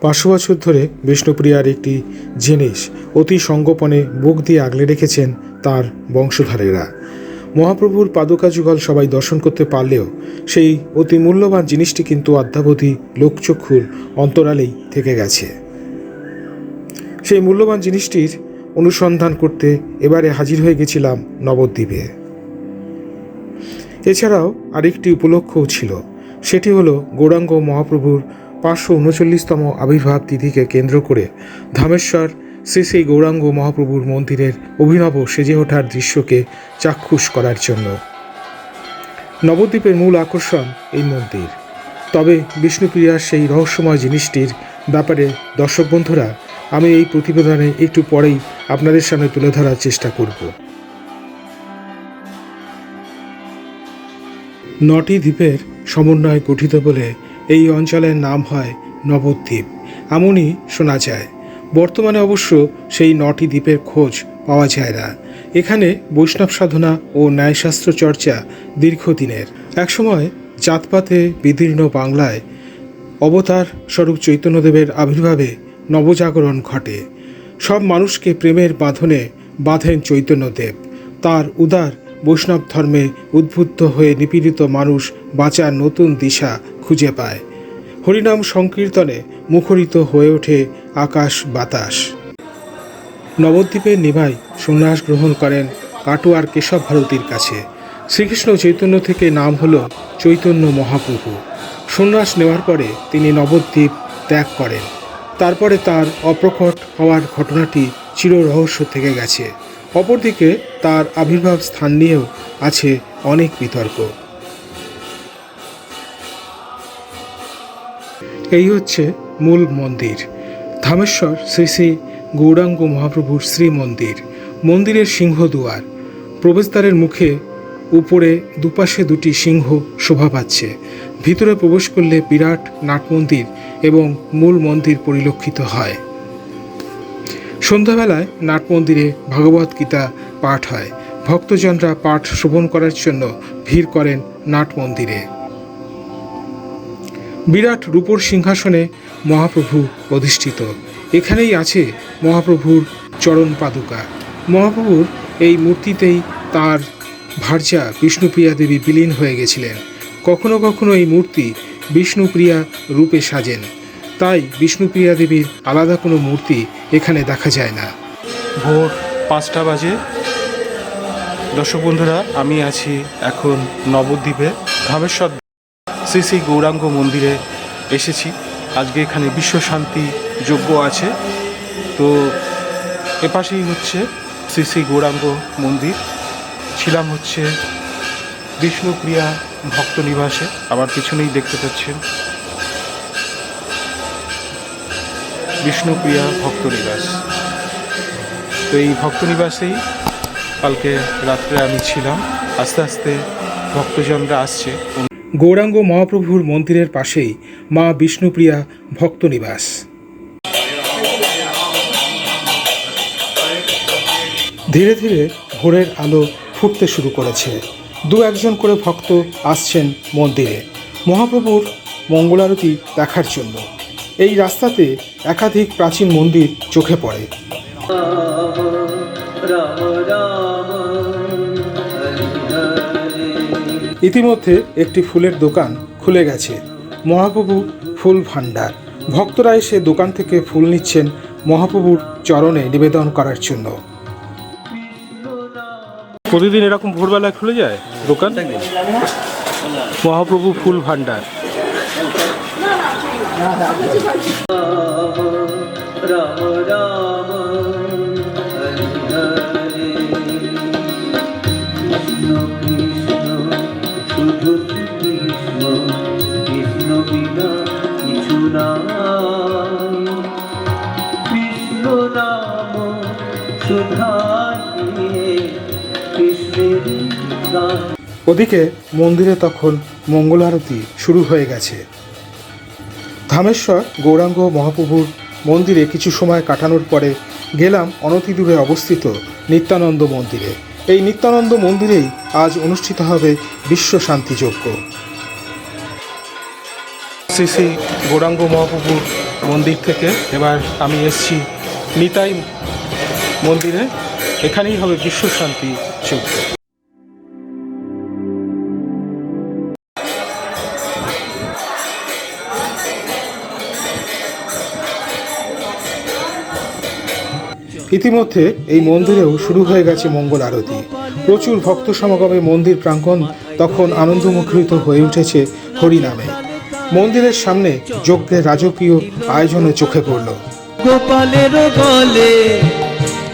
পাঁচশো বছর ধরে বিষ্ণুপ্রিয়ার একটি জিনিস অতি সঙ্গোপনে বুক দিয়ে আগলে রেখেছেন তার বংশধরেরা। মহাপ্রভুর পাদুকা যুগল সবাই দর্শন করতে পারলেও সেই অতি মূল্যবান জিনিসটি কিন্তু অদ্যাবধি লোকচক্ষুর অন্তরালেই থেকে গেছে। সেই মূল্যবান জিনিসটির অনুসন্ধান করতে এবারে হাজির হয়ে গেছিলাম নবদ্বীপে। এছাড়াও আরেকটি উপলক্ষও ছিল, সেটি হলো গৌরাঙ্গ মহাপ্রভুর পাঁচশো উনচল্লিশতম আবির্ভাব তিথিকে কেন্দ্র করে ধামেশ্বর শ্রী শ্রী গৌরাঙ্গ মহাপ্রভুর মন্দিরের অভিনব সেজে ওঠার দৃশ্যকে চাক্ষুষ করার জন্য। নবদ্বীপের মূল আকর্ষণ এই মন্দির। তবে বিষ্ণুপ্রিয়ার সেই রহস্যময় জিনিসটির ব্যাপারে দর্শক বন্ধুরা, আমি এই প্রতিবেদনে একটু পরেই আপনাদের সামনে তুলে ধরার চেষ্টা করব। নটি দ্বীপের সমন্বয়ে গঠিত বলে এই অঞ্চলের নাম হয় নবদ্বীপ। এমনই শোনা যায়। বর্তমানে অবশ্য সেই নটি দ্বীপের খোঁজ পাওয়া যায় না। এখানে বৈষ্ণব সাধনা ও ন্যায়শাস্ত্র চর্চা দীর্ঘদিনের। একসময় জাতপাতে বিদীর্ণ বাংলায় অবতার স্বরূপ চৈতন্যদেবের আবির্ভাবে নবজাগরণ ঘটে। সব মানুষকে প্রেমের বাঁধনে বাঁধেন চৈতন্যদেব। তার উদার বৈষ্ণব ধর্মে উদ্বুদ্ধ হয়ে নিপীড়িত মানুষ বাঁচার নতুন দিশা খুঁজে পায়। হরিনাম সংকীর্তনে মুখরিত হয়ে ওঠে আকাশ বাতাস। নবদ্বীপের নিভাই সন্ন্যাস গ্রহণ করেন কাটোয়ার কেশব ভারতীর কাছে। শ্রীকৃষ্ণ চৈতন্য থেকে নাম হল চৈতন্য মহাপ্রভু। সন্ন্যাস নেওয়ার পরে তিনি নবদ্বীপ ত্যাগ করেন। তারপরে তার অপ্রকট হওয়ার ঘটনাটি চির রহস্য থেকে গেছে। অপরদিকে তার আবির্ভাব স্থান নিয়েও আছে অনেক বিতর্ক। এই হচ্ছে মূল মন্দির। ধামেশ্বর শ্রী শ্রী গৌরাঙ্গ মহাপ্রভুর শ্রী মন্দির মন্দিরের সিংহদুয়ার। প্রবেশদ্বারের মুখে উপরে দুপাশে দুটি সিংহ শোভা পাচ্ছে। ভিতরে প্রবেশ করলে বিরাট নাট মন্দির এবং মূল মন্দির পরিলক্ষিত হয়। সন্ধ্যাবেলায় নাট মন্দিরে ভগবত গীতা পাঠ হয়। ভক্তজনরা পাঠ শ্রবণ করার জন্য ভিড় করেন নাট মন্দিরে। বিরাট রূপর সিংহাসনে মহাপ্রভু অধিষ্ঠিত। এখানেই আছে মহাপ্রভুর চরণ পাদুকা। মহাপ্রভুর এই মূর্তিতেই তার ভার্যা বিষ্ণুপ্রিয়া দেবী বিলীন হয়ে গেছিলেন। কখনো কখনো এই মূর্তি বিষ্ণুপ্রিয়া রূপে সাজেন। তাই বিষ্ণুপ্রিয়া দেবীর আলাদা কোনো মূর্তি এখানে দেখা যায় না। ভোর পাঁচটা বাজে। দর্শক বন্ধুরা, আমি আছি এখন নবদ্বীপে ধামেশ্বর শ্রী শ্রী গৌরাঙ্গ মন্দিরে এসেছি। আজকে এখানে বিশ্ব শান্তি যজ্ঞ আছে। তো এপাশেই হচ্ছে শ্রী শ্রী গৌরাঙ্গ মন্দির। ছিলাম হচ্ছে বিষ্ণুপ্রিয়া ভক্ত নিবাসে। আবার পিছনেই দেখতে পাচ্ছেন বিষ্ণুপ্রিয়া ভক্ত নিবাস। তো এই ভক্ত নিবাসেই কালকে রাত্রে আমি ছিলাম। আস্তে আস্তে ভক্তজনরা আসছে। গৌরাঙ্গ মহাপ্রভুর মন্দিরের পাশেই মা বিষ্ণুপ্রিয়া ভক্ত নিবাস ধীরে ধীরে ভোরের আলো ফুটতে শুরু করেছে। দু একজন করে ভক্ত আসছেন মন্দিরে। মহাপ্রভুর মঙ্গলারতি দেখার জন্য। এই রাস্তাতে একাধিক প্রাচীন মন্দির চোখে পড়ে। ইতিমধ্যে একটি ফুলের দোকান খুলে গেছে। মহাপ্রভু ফুল ভাণ্ডার। ভক্তরা এসে দোকান থেকে ফুল নিচ্ছেন মহাপ্রভুর চরণে নিবেদন করার জন্য। প্রতিদিন এরকম ভোরবেলা খুলে যায় দোকান? মহাপ্রভু ফুল ভাণ্ডার। ওদিকে মন্দিরে তখন মঙ্গল আরতি শুরু হয়ে গেছে। ধামেশ্বর, গৌরাঙ্গ মহাপ্রভুর মন্দিরে কিছু সময় কাটানোর পরে গেলাম অনতি দূরে অবস্থিত নিত্যানন্দ মন্দিরে। এই নিত্যানন্দ মন্দিরেই আজ অনুষ্ঠিত হবে বিশ্ব শান্তিযজ্ঞ শ্রী শ্রী গৌরাঙ্গ মহাপ্রভুর মন্দির থেকে এবার আমি এসছি নিতাই মন্দিরে। এখানেই হবে বিশ্ব শান্তি যজ্ঞ ইতিমধ্যে এই মন্দিরেও শুরু হয়ে গেছে মঙ্গল আরতি। প্রচুর ভক্ত সমাগমে মন্দির প্রাঙ্গণ তখন আনন্দমুখরিত হয়ে উঠেছে হরিনামে। মন্দিরের সামনে যজ্ঞের রাজকীয় আয়োজনে চোখে পড়ল। গোপালের গলে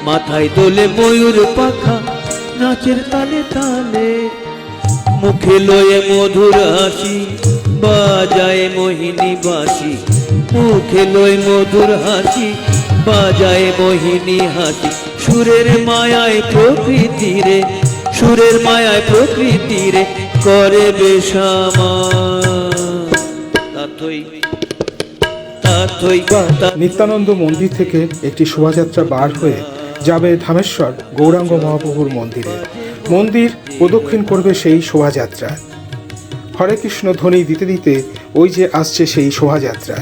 মাথায় দোলে ময়ূর পাখা, নাচের তালে তালে। মুখে লয়ে মধুর হাসি, বাজায় মোহিনী বাসি মুখে লয় মধুর হাসি, বাজায় মোহিনী হাসি। সুরের মায়ায় প্রকৃতিরে সুরের মায়ায় প্রকৃতিরে করে বেশামা। নিত্যানন্দ মন্দির থেকে একটি শোভাযাত্রা বার হয়ে যাবে ধামেশ্বর গৌরাঙ্গ মহাপ্রভুর মন্দিরে। মন্দির প্রদক্ষিণ করবে সেই শোভাযাত্রা। হরে কৃষ্ণ ধ্বনি দিতে দিতে ওই যে আসছে সেই শোভাযাত্রা।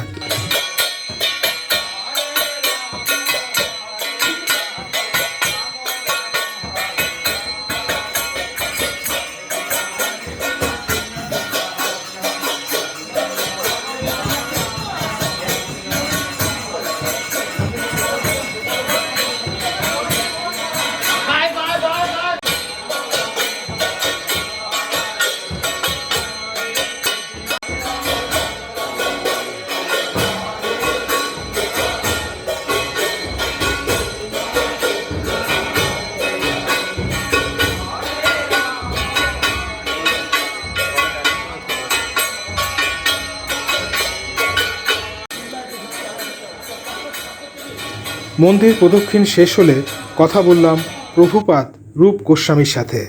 মন্দির প্রদক্ষিণ শেষ হলে কথা বললাম প্রভুপাত রূপ গোস্বামীর সাথে।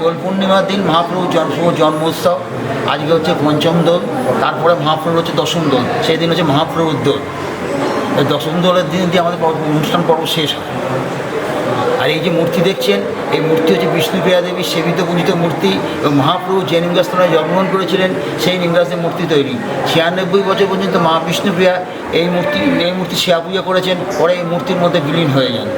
দোল পূর্ণিমার দিন মহাপ্রভু জন্ম জন্মোৎসব আজকে হচ্ছে পঞ্চম দোল, তারপরে মহাপ্রভু হচ্ছে দশম দোল। সেই দিন হচ্ছে মহাপ্রভুর দোল। দশম দোলের দিন দিয়ে আমাদের অনুষ্ঠান পর্ব শেষ হয়। আর এই যে মূর্তি দেখছেন, এই মূর্তি হচ্ছে বিষ্ণুপ্রিয়া দেবীর সেবিত পূজিত মূর্তি এবং মহাপ্রভু যে নিমগাস্থানায় জন্মগ্রহণ করেছিলেন, সেই নিমগাছের মূর্তি তৈরি। ছিয়ানব্বই বছর পর্যন্ত মা বিষ্ণুপ্রিয়া এই মূর্তি এই মূর্তি সেবা পূজা করেছেন, পরে এই মূর্তির মধ্যে বিলীন হয়ে যান।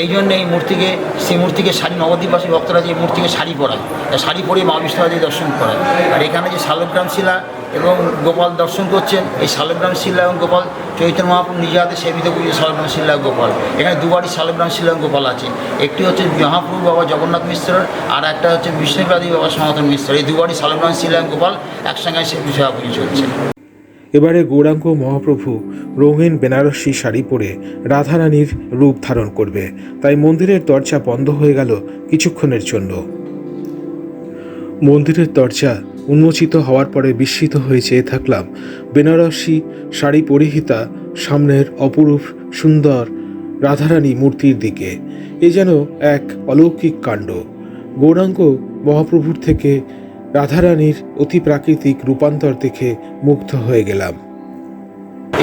এই জন্য এই মূর্তিকে, সেই মূর্তিকে শাড়ি, নবদ্বীপবাসী ভক্তরা যে মূর্তিকে শাড়ি পরায় শাড়ি পরে মা বিষ্ণুবাদী দর্শন করায়। আর এখানে যে শালগ্রাম শিলা এবং গোপাল দর্শন করছেন। এই শালগ্রাম শিলা এবং গোপাল চৈতন্য মহাপ্রভু নিজে হাতে সেবিত পুজো শালগ্রাম শিলা গোপাল। এখানে দুবারই শালগ্রাম শিলা গোপাল আছে। একটি হচ্ছে মহাপ্রভু বাবা জগন্নাথ মিশ্রের, আর একটা হচ্ছে বিষ্ণুবাদী বাবা সনাতন মিশ্র এই দুবারই শালগ্রাম শিলা এবং গোপাল একসঙ্গে সে বিষয় পুজো চলছে। এবারে গৌরাঙ্গ মহাপ্রভু রঙিন বেনারসি শাড়ি পরে রাধারানীর রূপ ধারণ করবে। তাই মন্দিরের দরজা বন্ধ হয়ে গেল কিছুক্ষণের জন্য। মন্দিরের দরজা উন্মোচিত হওয়ার পরে বিস্মিত হয়ে চেয়ে থাকলাম বেনারসি শাড়ি পরিহিতা, সামনের অপরূপ সুন্দর রাধারানী মূর্তির দিকে। এ যেন এক অলৌকিক কাণ্ড। গৌরাঙ্গ মহাপ্রভুর থেকে রাধারানীর অতি প্রাকৃতিক রূপান্তর দেখে মুগ্ধ হয়ে গেলাম।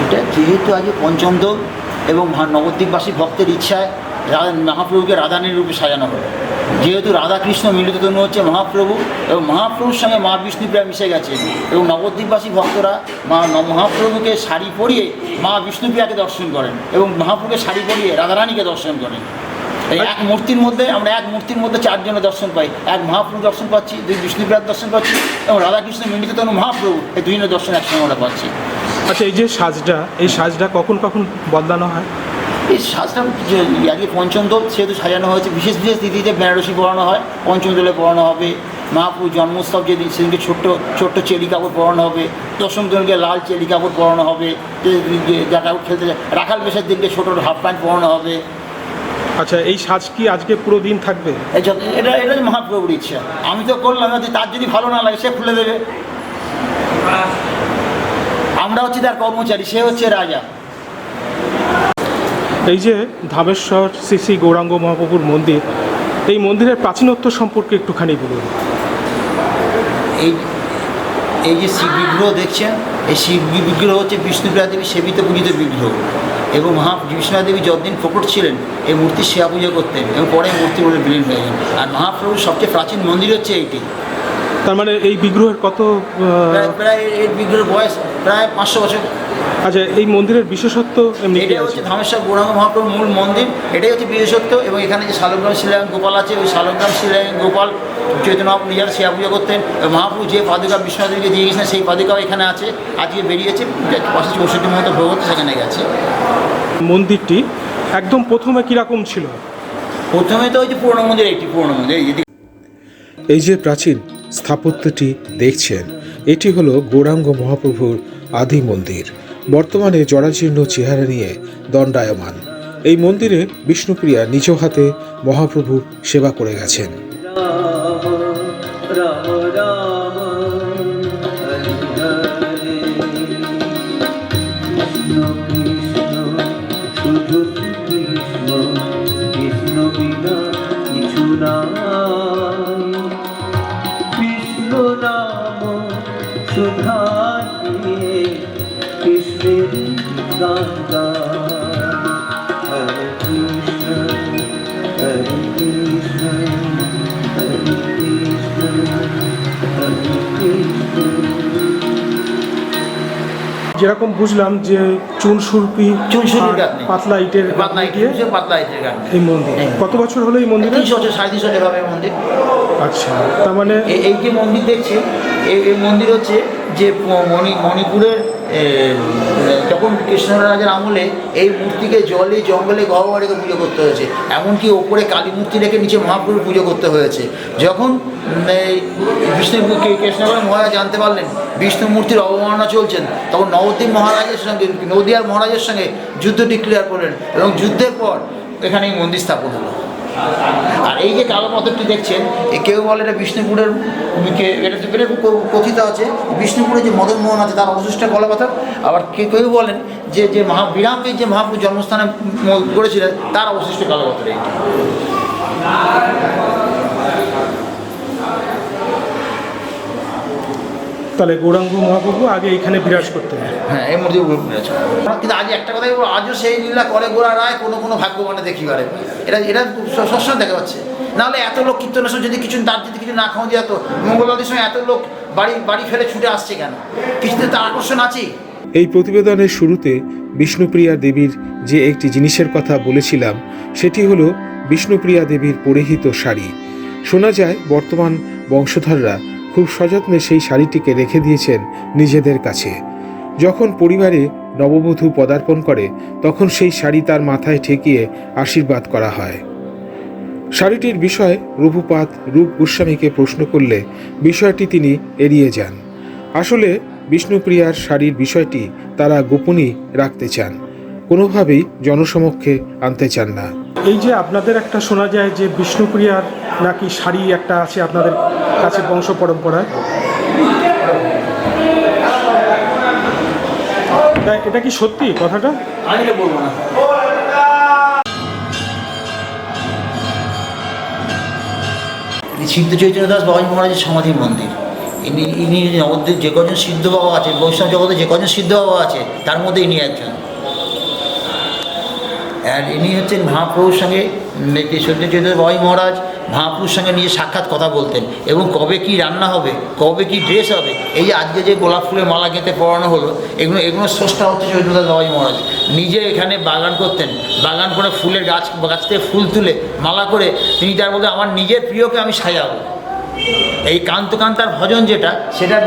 এটা যেহেতু আজ পঞ্চম দোল এবং নবদ্বীপবাসী ভক্তের ইচ্ছায় মহাপ্রভুকে রাধানীর রূপে সাজানো হবে যেহেতু রাধাকৃষ্ণ মিলিত তনু হচ্ছে মহাপ্রভু, এবং মহাপ্রভুর সঙ্গে মা বিষ্ণুপ্রিয়া মিশে গেছে, এবং নবদ্বীপবাসী ভক্তরা মা মহাপ্রভুকে শাড়ি পরিয়ে মা বিষ্ণুপ্রিয়াকে দর্শন করেন, এবং মহাপ্রভুকে শাড়ি পরিয়ে রাধারানীকে দর্শন করেন। এই এক মূর্তির মধ্যে, আমরা এক মূর্তির মধ্যে চারজনের দর্শন পাই। এক মহাপ্রভু দর্শন পাচ্ছি, দুই বিষ্ণুপ্রিয়ার দর্শন পাচ্ছি, এবং রাধাকৃষ্ণ মিলিত তনু মহাপ্রভু, এই দুজনের দর্শন একসঙ্গে আমরা পাচ্ছি। আচ্ছা এই যে সাজটা, এই সাজটা কখন কখন বদলানো হয়? এই সাজটা যে আজকে পঞ্চম দোল সেহেতু সাজানো হয়েছে। বিশেষ বিশেষ তিথিতে বেনারসি পড়ানো হয় পঞ্চম দোলে পড়ানো হবে। মহাপুর জন্মোৎসব যেদিন সেদিনকে ছোট্ট ছোট্ট চেলি কাপড় পরানো হবে। দশম দোলকে লাল চেলি কাপড় পরানো হবে। যে- যে যা কাপড় খেলতে যায় রাখাল বেশের দিনকে ছোটো হাফ প্যান্ট পরানো হবে। আচ্ছা এই সাজ কি আজকে পুরো দিন থাকবে? এটা এটা মহাপ্রভুর ইচ্ছা। আমি তো করলাম তার যদি ভালো না লাগে সে খুলে দেবে। আমরা হচ্ছে তার কর্মচারী সে হচ্ছে রাজা। এই যে ধামেশ্বর শ্রী শ্রী গৌরাঙ্গ মহাপ্রভুর মন্দির এই মন্দিরের প্রাচীনত্ব সম্পর্কে একটুখানি বলুন। এই এই যে শিব বিগ্রহ দেখছেন এই শিব বিগ্রহ হচ্ছে বিষ্ণুপ্রিয়া দেবী সেবিত পূজিত বিগ্রহ এবং মহা বিষ্ণুপ্রিয়া দেবী যতদিন প্রকট ছিলেন এই মূর্তির সেবা পুজো করতেন এবং পরে এই মূর্তির মধ্যে বিলীন হয়ে যান আর মহাপ্রভুর সবচেয়ে প্রাচীন মন্দির হচ্ছে এইটি। তার মানে এই বিগ্রহের কত প্রায় প্রায় এর বিগ্রহের বয়স প্রায় পাঁচশো বছর আচ্ছা এই মন্দিরের বিশেষত্ব এমনি কি এটাই হচ্ছে ধামেশ্বর গৌরাঙ্গ মহাপ্রভুর মূল মন্দির। এটাই হচ্ছে বিশেষত্ব এবং এখানে যে শালগ্রাম শিলায়ন গোপাল আছে ওই শালগ্রাম শিলায়ন গোপাল চৈতন্য মহাপ্রভু নিজের সেবা পুজো করতেন। এবং মহাপ্রভু যে পাদুকা বিশ্বনাথকে দিয়ে গেছেন সেই পাদুকাও এখানে আছে। আজকে বেরিয়েছে পাশে চৌষট্টি মতো ভগত সেখানে গেছে। মন্দিরটি একদম প্রথমে কীরকম ছিল? প্রথমে তো ওই যে পুরোনো মন্দির একটি পুরোনো মন্দির এই যে এই যে প্রাচীন স্থাপত্যটি দেখছেন এটি হলো গৌরাঙ্গ মহাপ্রভুর আদি মন্দির। বর্তমানে জরাজীর্ণ চেহারা নিয়ে দণ্ডায়মান। এই মন্দিরে বিষ্ণুপ্রিয়া নিজ হাতে মহাপ্রভু সেবা করে গেছেন। যেরকম বুঝলাম যে চুন সুরপি আর গাঁথনি। পাতলা ইটের পাতলা গাঁথনি ইট দিয়ে সে পাতলা ইটের গান এই মন্দির। হ্যাঁ। কত বছর হলো এই মন্দির? তিনশো বছর সাড়ে তিনশো এভাবে মন্দির। আচ্ছা তার মানে এই যে মন্দির দেখছি এই এই মন্দির হচ্ছে যে মণি মণিপুরের এ, যখন কৃষ্ণরাজের আমলে এই মূর্তিকে জলে জঙ্গলে রেখে পুজো করতে হয়েছে। এমনকি ওপরে কালী মূর্তি রেখে নিচে মহাপ্রভুর পুজো করতে হয়েছে। যখন এই বিষ্ণু কৃষ্ণগড় মহারাজ জানতে পারলেন বিষ্ণু মূর্তির অবমাননা চলছেন তখন নবদ্বীপ মহারাজের সঙ্গে নদিয়ার মহারাজের সঙ্গে যুদ্ধ ডিক্লেয়ার করলেন এবং যুদ্ধের পর এখানে এই মন্দির স্থাপন হলো। আর এই যে কালো পাথরটি দেখছেন কেউ বলে এটা বিষ্ণুপুরের এটা তো কথিত আছে বিষ্ণুপুরে যে মদন মোহন আছে তার অবশিষ্ট কলা পাথর। আবার কে কেউ বলেন যে যে মহা বিরামকে যে মহাপুর জন্মস্থানে করেছিলেন তার অবশিষ্ট কালো পাথর এইটা। তাহলে গৌরাঙ্গ মহাপ্রভু আগে এখানে বিরাজ করতেন। হ্যাঁ এই মধ্যে কিন্তু আজ একটা কথাই বলব আজও সেই লীলা করে গোড়া রায় কোনো কোনো ভাগ্যবানে দেখি পারে এটা এটা স- সবসময় দেখা যাচ্ছে। নাহলে এত লোক কীর্তনের সময় যদি কিছু তার যদি কিছু না খাওয়া দিয়ে তো মঙ্গলবাদের সময় এত লোক বাড়ি বাড়ি ফেলে ছুটে আসছে কেন? কিছুতে তার আকর্ষণ আছে এই প্রতিবেদনের শুরুতে বিষ্ণুপ্রিয়া দেবীর যে একটি জিনিসের কথা বলেছিলাম, সেটি হলো বিষ্ণুপ্রিয়া দেবীর পরিহিত শাড়ি। শোনা যায়, বর্তমান বংশধররা খুব সযত্নে সেই শাড়িটিকে রেখে দিয়েছেন নিজেদের কাছে। যখন পরিবারে নববধূ পদার্পণ করে, তখন সেই শাড়ি তার মাথায় ঠেকিয়ে আশীর্বাদ করা হয়। শাড়িটির বিষয়ে রঘুপাত রূপ গোস্বামীকে প্রশ্ন করলে বিষয়টি তিনি এড়িয়ে যান। আসলে বিষ্ণুপ্রিয়ার শাড়ির বিষয়টি তারা গোপনই রাখতে চান, কোনোভাবেই জনসমক্ষে আনতে চান না। এই যে আপনাদের একটা শোনা যায় যে বিষ্ণুপ্রিয়ার নাকি শাড়ি একটা আছে আপনাদের কাছে বংশ পরম্পরায়? তা এটা কি সত্যি কথাটা? আমি এটা বলব না। সিদ্ধ চৈতন্য দাস বাবাজি মহারাজের সমাধি মন্দির। ইনি ইনি নবদ্বীপ যে কজন সিদ্ধ বাবা আছে বৈষ্ণব জগতে যে কজন সিদ্ধ বাবা আছে তার মধ্যে ইনি একজন। আর ইনি হচ্ছেন মহাপ্রভুর সঙ্গে চৈতন্য বাবাই মহারাজ। মহাপ্রভুর সঙ্গে নিয়ে সাক্ষাৎ কথা বলতেন। এবং কবে কি রান্না হবে, কবে কি ড্রেস হবে, এই আজকে যে গোলাপ ফুলের মালা গেঁথে পড়ানো হলো, এগুলো এগুলো স্রষ্টা হচ্ছে চৈতন্যদাস বাবাই মহারাজ। নিজে এখানে বাগান করতেন, বাগান করে ফুলের গাছ গাছ থেকে ফুল তুলে মালা করে তিনি তার বলতে আমার নিজের প্রিয়কে আমি সাজাবো। এই কান্ত কান্তার ভজন যেটা, সেটা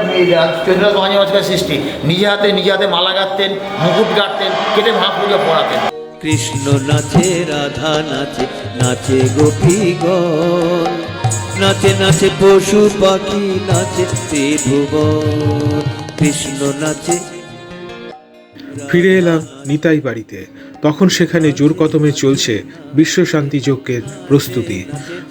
চৈতন্যদাস বাবাই মহারাজের সৃষ্টি। নিজে হাতে নিজে হাতে মালা গাঁথতেন, মুকুট গাঁথতেন, কেটে মহাপ্রভুকে পড়াতেন কৃষ্ণ নাচে, রাধা নাচে নাচে গোপীগণ নাচে নাচে পশু পাখি, নাচে ত্রিভুবন। কৃষ্ণ নাচে। ফিরে এলাম নিতাই বাড়িতে। তখন সেখানে জোর কদমে চলছে বিশ্ব শান্তি যজ্ঞের প্রস্তুতি।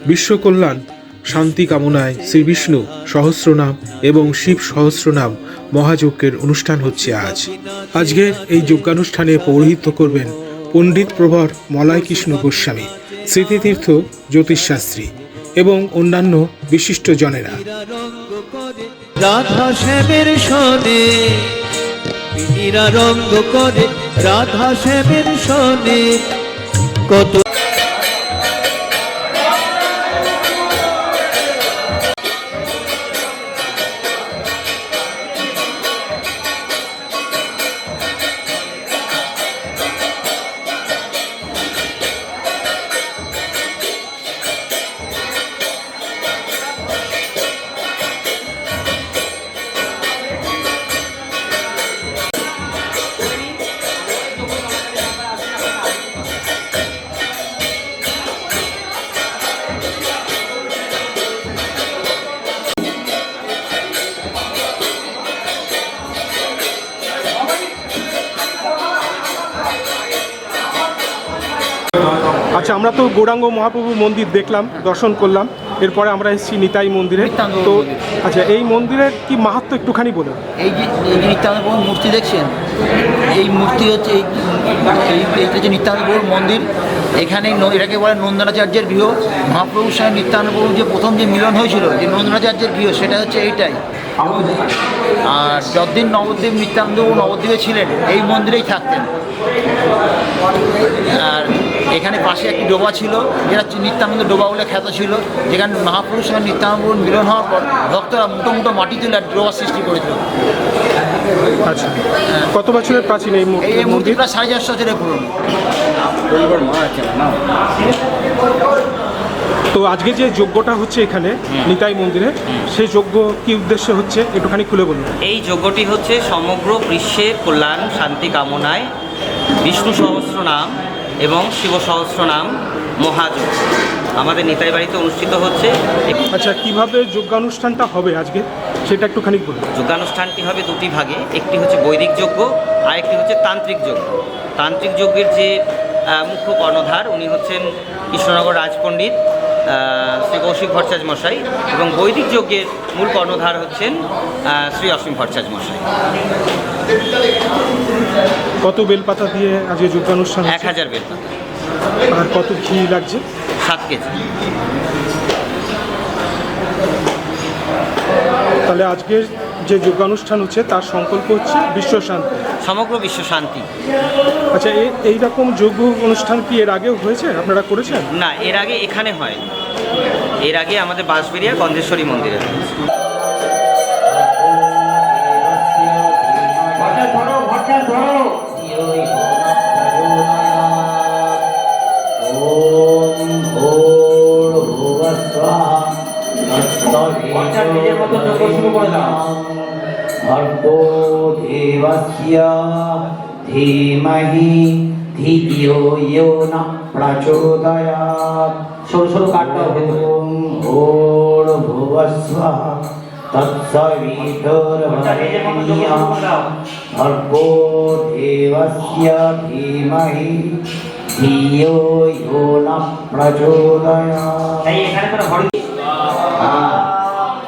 বিশ্বকল্যাণ শান্তি কামনায় শ্রী বিষ্ণু সহস্রনাম এবং শিব সহস্রনাম মহাযজ্ঞের অনুষ্ঠান হচ্ছে আজ। আজকের এই যজ্ঞানুষ্ঠানে পৌরোহিত্য করবেন পণ্ডিত প্রভর মলয় কৃষ্ণ গোস্বামী, স্মৃতিতীর্থ জ্যোতিষ শাস্ত্রী এবং অন্যান্য বিশিষ্ট জনেরা। রাধা শ্যামের সনে রাধা শ্যামের সনে, কত আচ্ছা আমরা তো গৌরাঙ্গ মহাপ্রভু মন্দির দেখলাম দর্শন করলাম এরপরে আমরা এসেছি নিতাই মন্দিরে। তো আচ্ছা এই মন্দিরের কি মাহাত্ম একটুখানি বলুন? এই যে এই যে নিত্যানন্দ মূর্তি দেখছেন এই মূর্তি হচ্ছে এই হচ্ছে নিত্যানন্দ মন্দির এখানে এটাকে বলে নন্দনাচার্যের গৃহ। মহাপ্রভুর সঙ্গে নিত্যানন্দ যে প্রথম যে মিলন হয়েছিল যে নন্দনাচার্যের গৃহ সেটা হচ্ছে এইটাই। আর যতদিন নবদ্বীপ নিত্যানন্দ নবদ্বীপে ছিলেন এই মন্দিরেই থাকতেন। আর এখানে পাশে একটি ডোবা ছিল যেটা নিত্যানন্দ ডোবা বলে খ্যাত ছিল যেখানে মহাপুরুষ এবং নিত্যানন্দ মিলন হওয়ার পর ভক্তরা মুটো মুটো মাটি তুলে ডোবা সৃষ্টি করেছিল। আচ্ছা। কত বছরের প্রাচীন এই মূর্তি- এই মন্দিরটা সাড়ে চারশো বছরের পুরনো। তো আজকে যে যজ্ঞটা হচ্ছে এখানে নিতাই মন্দিরে সেই যজ্ঞ কি উদ্দেশ্যে হচ্ছে? একটুখানি খুলে বলুন। এই যজ্ঞটি হচ্ছে সমগ্র বিশ্বের কল্যাণ শান্তি কামনায় বিষ্ণু সহস্র নাম এবং শিব সহস্র নাম মহাযোগ। আমাদের নিতাই বাড়িতে অনুষ্ঠিত হচ্ছে আচ্ছা কীভাবে যোগ্যানুষ্ঠানটা হবে আজকে? সেটা একটুখানি বলুন। যোগ্যানুষ্ঠানটি হবে দুটি ভাগে। একটি হচ্ছে বৈদিক যজ্ঞ আর একটি হচ্ছে তান্ত্রিক যজ্ঞ। তান্ত্রিক যজ্ঞের যে মুখ্য কর্ণধার উনি হচ্ছেন কৃষ্ণনগর রাজপণ্ডিত শ্রী কৌশিক ভট্টাচার্য মশাই এবং বৈদিক যজ্ঞের মূল কর্ণধার হচ্ছেন শ্রী অসীম ভট্টাচার্য মশাই কত বেলপাতা দিয়ে আজকে যজ্ঞানুষ্ঠান এক হাজার বেলপাতা। আর কত ঘি লাগছে? সাত কেজি। তাহলে আজকের যে যোগানুষ্ঠান হচ্ছে তার সংকল্প হচ্ছে বিশ্ব শান্তি। সমগ্র বিশ্ব শান্তি। আচ্ছা এই রকম যোগ্য অনুষ্ঠান কি এর আগেও হয়েছে? আপনারা করেছেন? না এর আগে এখানে হয় এর আগে আমাদের বাঁশবেরিয়া গন্ধেশ্বরী মন্দিরে দেবস্য ধীমহি ধিয়ো ইয়ো ন প্রচোদয়াৎ সরু সরু কাটটা ওম ওর ভুবস্ব তৎসবিতুর্বরেণ্যম ভর্গো দেবস্য ধীমহি ধিয়ো ইয়ো ন প্রচোদয়াৎ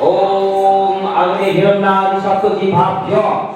ओम अग्नि हिरण्यनादि सप्तजीभाभ्य स्वाहा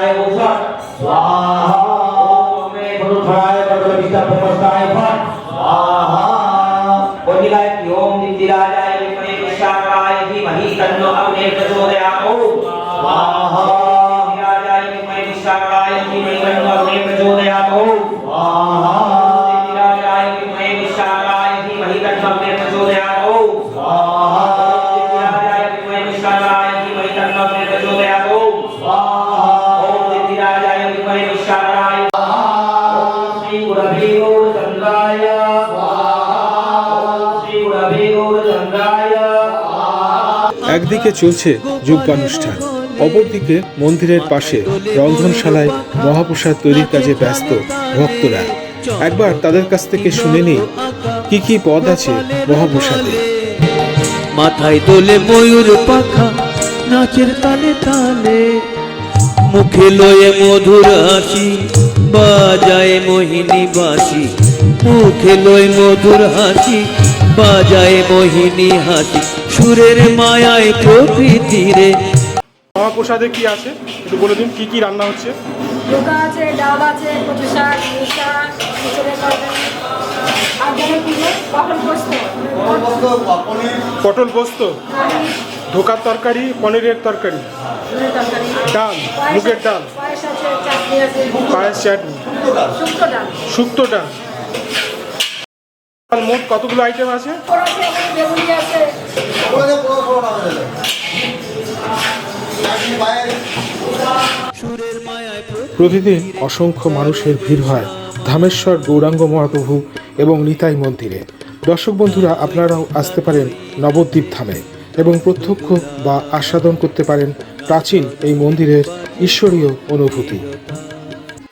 bonita একদিকে চলছে যজ্ঞানুষ্ঠান অপরদিকে মন্দিরের পাশে রন্ধনশালায় মহাপ্রসাদ তৈরির কাজে ব্যস্ত ভক্তরা। একবার তাদের কাছ থেকে শুনে নিই, কি কি পদ আছে মহাপ্রসাদে। মাথায় দোলে ময়ূর পাখা, নাচের তালে তালে। মুখে লয়ে মধুর হাসি, বাজায় মোহিনী বাসি মুখে লয়ে মধুর হাসি, বাজায় মোহিনী হাসি। সুরের মায়ায় প্রকৃতিরে মহাপ্রসাদে কি আছে? একটু বলে দিন কি কি রান্না হচ্ছে? আছে ডাল আছে কচু শাক পটল পোস্ত। ধোকার তরকারি পনিরের তরকারি তরকারি। ডাল মুগের ডাল। পায়েস চাটনি শুক্তো ডাল। মোট কতগুলো আইটেম আছে? আছে প্রতিদিন অসংখ্য মানুষের ভিড় হয় ধামেশ্বর গৌরাঙ্গ মহাপ্রভু এবং নিতাই মন্দিরে। দর্শক বন্ধুরা, আপনারাও আসতে পারেন নবদ্বীপ ধামে এবং প্রত্যক্ষ বা আস্বাদন করতে পারেন প্রাচীন এই মন্দিরের ঈশ্বরীয় অনুভূতি।